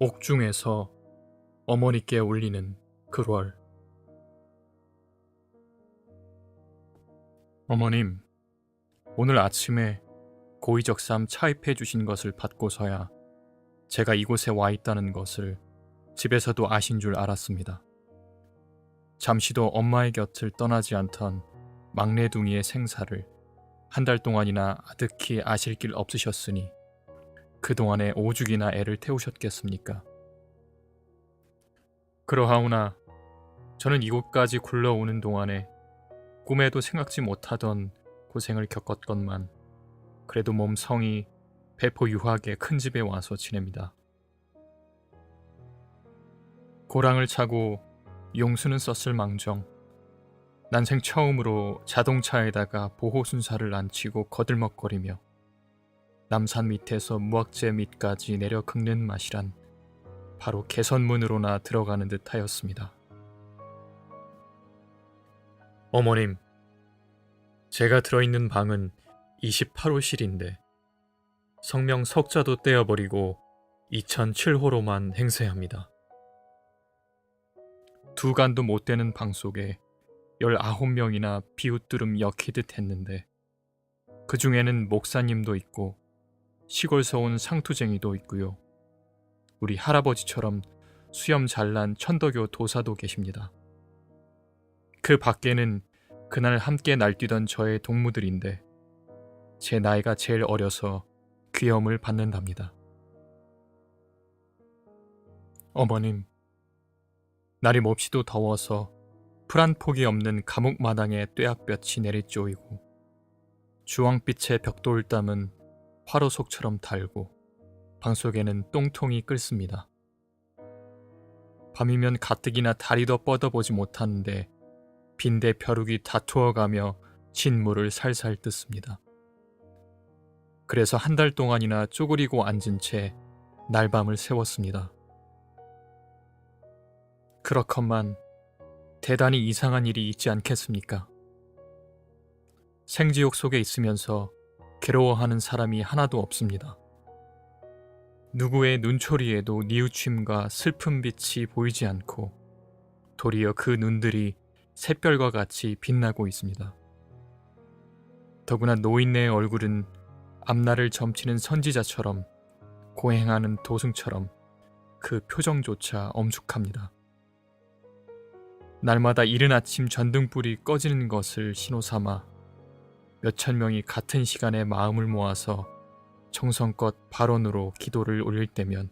옥중에서 어머니께 올리는 글월 어머님, 오늘 아침에 고의적삼 차입해 주신 것을 받고서야 제가 이곳에 와 있다는 것을 집에서도 아신 줄 알았습니다. 잠시도 엄마의 곁을 떠나지 않던 막내둥이의 생사를 한 달 동안이나 아득히 아실 길 없으셨으니 그동안에 오죽이나 애를 태우셨겠습니까? 그러하오나 저는 이곳까지 굴러오는 동안에 꿈에도 생각지 못하던 고생을 겪었건만 그래도 몸 성이 배포 유하게 큰 집에 와서 지냅니다. 고랑을 차고 용수는 썼을 망정 난생 처음으로 자동차에다가 보호 순사를 안치고 거들먹거리며 남산 밑에서 무악재 밑까지 내려 긁는 맛이란 바로 개선문으로나 들어가는 듯하였습니다. 어머님, 제가 들어있는 방은 28호실인데 성명 석자도 떼어버리고 2007호로만 행세합니다. 두 간도 못 되는 방 속에 19명이나 비웃두름 엮이듯 했는데 그 중에는 목사님도 있고 시골서 온 상투쟁이도 있고요. 우리 할아버지처럼 수염 잘난 천덕교 도사도 계십니다. 그 밖에는 그날 함께 날뛰던 저의 동무들인데 제 나이가 제일 어려서 귀염을 받는답니다. 어머님, 날이 몹시도 더워서 풀 한 폭이 없는 감옥 마당에 뙤약볕이 내리쪼이고 주황빛의 벽돌담은 화로속처럼 달고 방 속에는 똥통이 끓습니다. 밤이면 가뜩이나 다리도 뻗어보지 못하는데 빈대 벼룩이 다투어가며 진물을 살살 뜯습니다. 그래서 한 달 동안이나 쪼그리고 앉은 채 날밤을 세웠습니다. 그렇건만 대단히 이상한 일이 있지 않겠습니까? 생지옥 속에 있으면서 괴로워하는 사람이 하나도 없습니다. 누구의 눈초리에도 뉘우침과 슬픈 빛이 보이지 않고 도리어 그 눈들이 샛별과 같이 빛나고 있습니다. 더구나 노인네의 얼굴은 앞날을 점치는 선지자처럼 고행하는 도승처럼 그 표정조차 엄숙합니다. 날마다 이른 아침 전등불이 꺼지는 것을 신호삼아 몇천 명이 같은 시간에 마음을 모아서 정성껏 발언으로 기도를 올릴 때면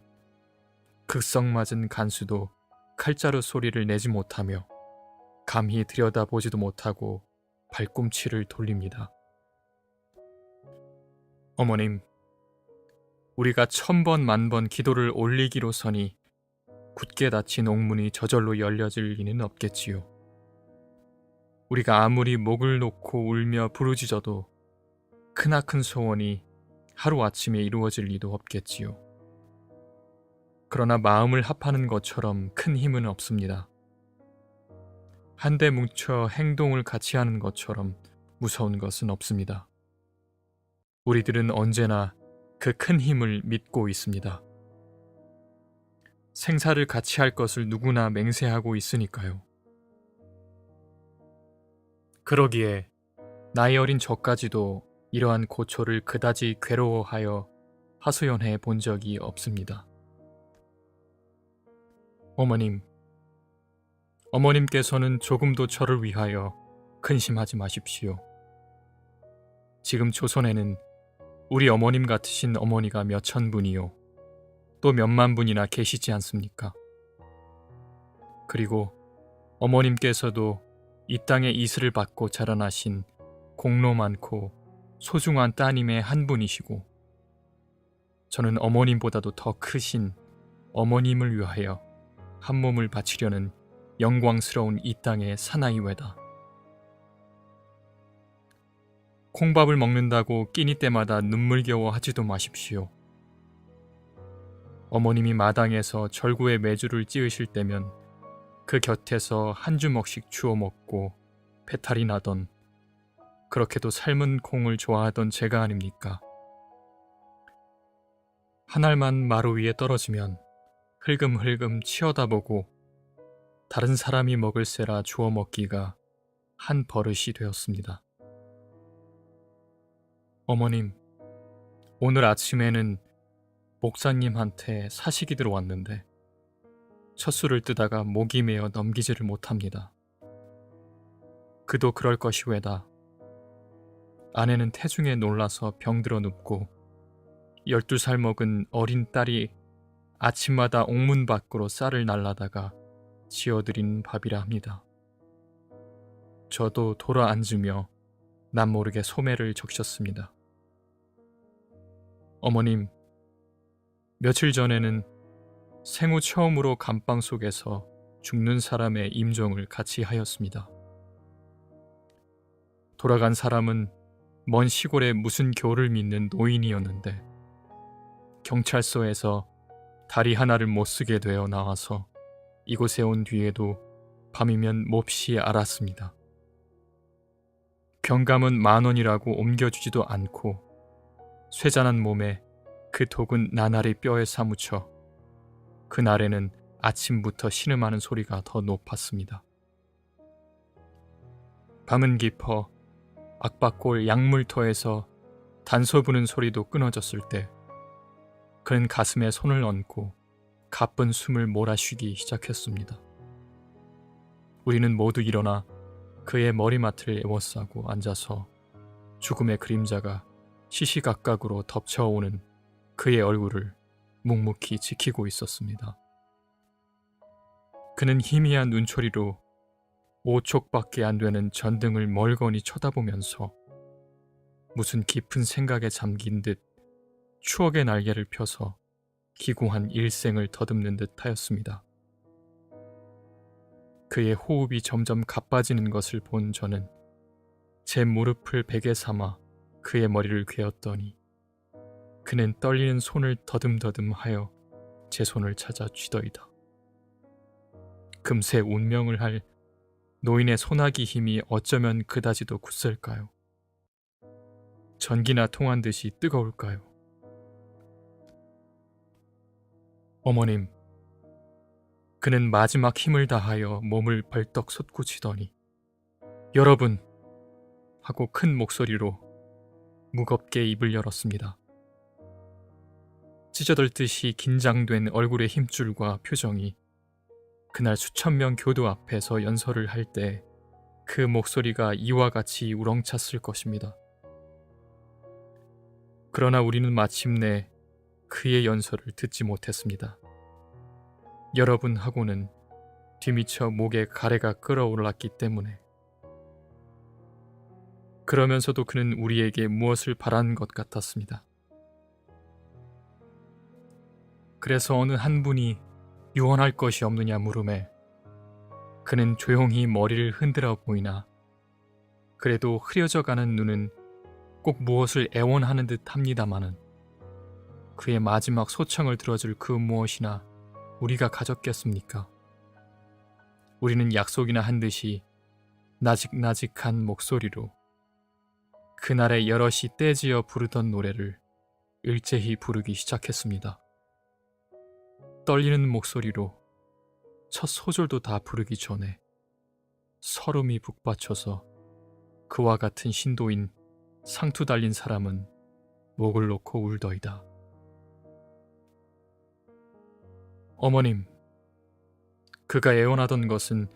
극성맞은 간수도 칼자루 소리를 내지 못하며 감히 들여다보지도 못하고 발꿈치를 돌립니다. 어머님, 우리가 천번 만번 기도를 올리기로 서니 굳게 닫힌 옥문이 저절로 열려질 리는 없겠지요. 우리가 아무리 목을 놓고 울며 부르짖어도 크나큰 소원이 하루아침에 이루어질 리도 없겠지요. 그러나 마음을 합하는 것처럼 큰 힘은 없습니다. 한데 뭉쳐 행동을 같이 하는 것처럼 무서운 것은 없습니다. 우리들은 언제나 그 큰 힘을 믿고 있습니다. 생사를 같이 할 것을 누구나 맹세하고 있으니까요. 그러기에 나이 어린 저까지도 이러한 고초를 그다지 괴로워하여 하소연해 본 적이 없습니다. 어머님, 어머님께서는 조금도 저를 위하여 근심하지 마십시오. 지금 조선에는 우리 어머님 같으신 어머니가 몇천 분이요. 또 몇만 분이나 계시지 않습니까? 그리고 어머님께서도 이 땅에 이슬을 받고 자라나신 공로 많고 소중한 따님의 한 분이시고 저는 어머님보다도 더 크신 어머님을 위하여 한 몸을 바치려는 영광스러운 이 땅의 사나이외다. 콩밥을 먹는다고 끼니 때마다 눈물겨워 하지도 마십시오. 어머님이 마당에서 절구에 메주를 찌으실 때면 그 곁에서 한 주먹씩 주워 먹고 배탈이 나던 그렇게도 삶은 콩을 좋아하던 제가 아닙니까? 한 알만 마루 위에 떨어지면 흘금흘금 치어다보고 다른 사람이 먹을세라 주워 먹기가 한 버릇이 되었습니다. 어머님, 오늘 아침에는 목사님한테 사식이 들어왔는데 첫 술을 뜨다가 목이 메어 넘기지를 못합니다. 그도 그럴 것이 왜다. 아내는 태중에 놀라서 병들어 눕고 12살 먹은 어린 딸이 아침마다 옥문 밖으로 쌀을 날라다가 지어드린 밥이라 합니다. 저도 돌아 앉으며 남모르게 소매를 적셨습니다. 어머님, 며칠 전에는 생후 처음으로 감방 속에서 죽는 사람의 임종을 같이 하였습니다. 돌아간 사람은 먼 시골의 무슨 교를 믿는 노인이었는데 경찰서에서 다리 하나를 못 쓰게 되어 나와서 이곳에 온 뒤에도 밤이면 몹시 알았습니다. 병감은 만 원이라고 옮겨주지도 않고 쇠잔한 몸에 그 독은 나날이 뼈에 사무쳐 그날에는 아침부터 신음하는 소리가 더 높았습니다. 밤은 깊어 악박골 약물터에서 단소 부는 소리도 끊어졌을 때 그는 가슴에 손을 얹고 가쁜 숨을 몰아쉬기 시작했습니다. 우리는 모두 일어나 그의 머리맡을 에워싸고 앉아서 죽음의 그림자가 시시각각으로 덮쳐오는 그의 얼굴을 묵묵히 지키고 있었습니다. 그는 희미한 눈초리로 5촉밖에 안 되는 전등을 멀거니 쳐다보면서 무슨 깊은 생각에 잠긴 듯 추억의 날개를 펴서 기구한 일생을 더듬는 듯 하였습니다. 그의 호흡이 점점 가빠지는 것을 본 저는 제 무릎을 베개 삼아 그의 머리를 괴었더니 그는 떨리는 손을 더듬더듬 하여 제 손을 찾아 쥐더이다. 금세 운명을 할 노인의 소나기 힘이 어쩌면 그다지도 굳을까요? 전기나 통한 듯이 뜨거울까요? 어머님, 그는 마지막 힘을 다하여 몸을 벌떡 솟구치더니 여러분! 하고 큰 목소리로 무겁게 입을 열었습니다. 찢어들듯이 긴장된 얼굴의 힘줄과 표정이 그날 수천 명 교도 앞에서 연설을 할 때 그 목소리가 이와 같이 우렁찼을 것입니다. 그러나 우리는 마침내 그의 연설을 듣지 못했습니다. 여러분 하고는 뒤미쳐 목에 가래가 끓어올랐기 때문에 그러면서도 그는 우리에게 무엇을 바란 것 같았습니다. 그래서 어느 한 분이 유언할 것이 없느냐 물음에 그는 조용히 머리를 흔들어 보이나 그래도 흐려져 가는 눈은 꼭 무엇을 애원하는 듯 합니다마는 그의 마지막 소청을 들어줄 그 무엇이나 우리가 가졌겠습니까? 우리는 약속이나 한 듯이 나직나직한 목소리로 그날의 여럿이 떼지어 부르던 노래를 일제히 부르기 시작했습니다. 떨리는 목소리로 첫 소절도 다 부르기 전에 서름이 북받쳐서 그와 같은 신도인 상투 달린 사람은 목을 놓고 울더이다. 어머님, 그가 애원하던 것은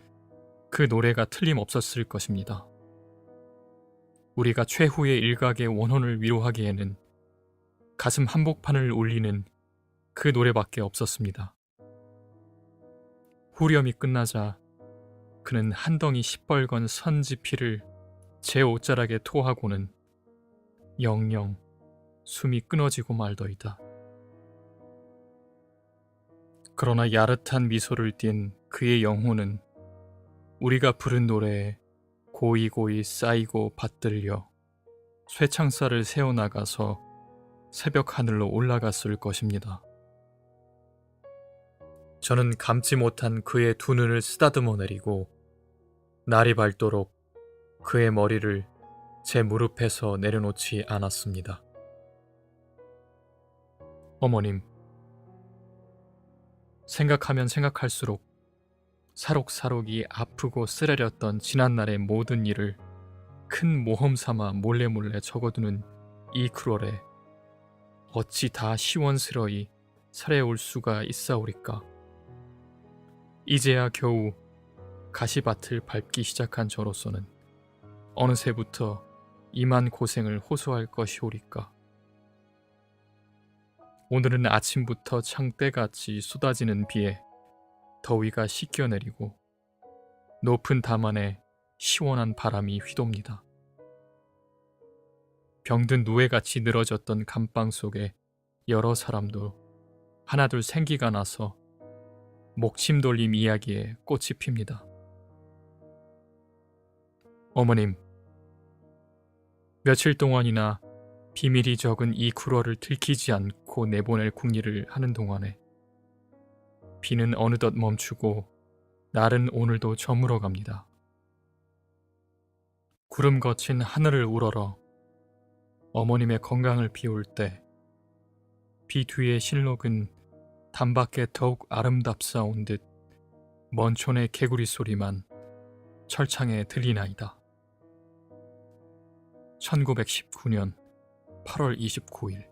그 노래가 틀림없었을 것입니다. 우리가 최후의 일각의 원혼을 위로하기에는 가슴 한복판을 울리는 그 노래밖에 없었습니다. 후렴이 끝나자 그는 한 덩이 시뻘건 선지피를 제 옷자락에 토하고는 영영 숨이 끊어지고 말더이다. 그러나 야릇한 미소를 띤 그의 영혼은 우리가 부른 노래에 고이고이 쌓이고 받들려 쇠창살을 세워나가서 새벽 하늘로 올라갔을 것입니다. 저는 감지 못한 그의 두 눈을 쓰다듬어 내리고 날이 밝도록 그의 머리를 제 무릎에서 내려놓지 않았습니다. 어머님, 생각하면 생각할수록 사록사록이 아프고 쓰라렸던 지난날의 모든 일을 큰 모험 삼아 몰래 몰래 적어두는 이 크롤에 어찌 다 시원스러이 살해올 수가 있사오리까. 이제야 겨우 가시밭을 밟기 시작한 저로서는 어느새부터 이만 고생을 호소할 것이오리까. 오늘은 아침부터 창때같이 쏟아지는 비에 더위가 씻겨내리고 높은 담안에 시원한 바람이 휘돕니다. 병든 누에같이 늘어졌던 감방 속에 여러 사람도 하나둘 생기가 나서 목침 돌림 이야기에 꽃이 핍니다. 어머님, 며칠 동안이나 비밀이 적은 이 굴어를 들키지 않고 내보낼 궁리를 하는 동안에 비는 어느덧 멈추고 날은 오늘도 저물어 갑니다. 구름 거친 하늘을 우러러 어머님의 건강을 비울 때 비 뒤의 실록은 단밖에 더욱 아름답사온 듯 먼 촌의 개구리 소리만 철창에 들리나이다. 1919년 8월 29일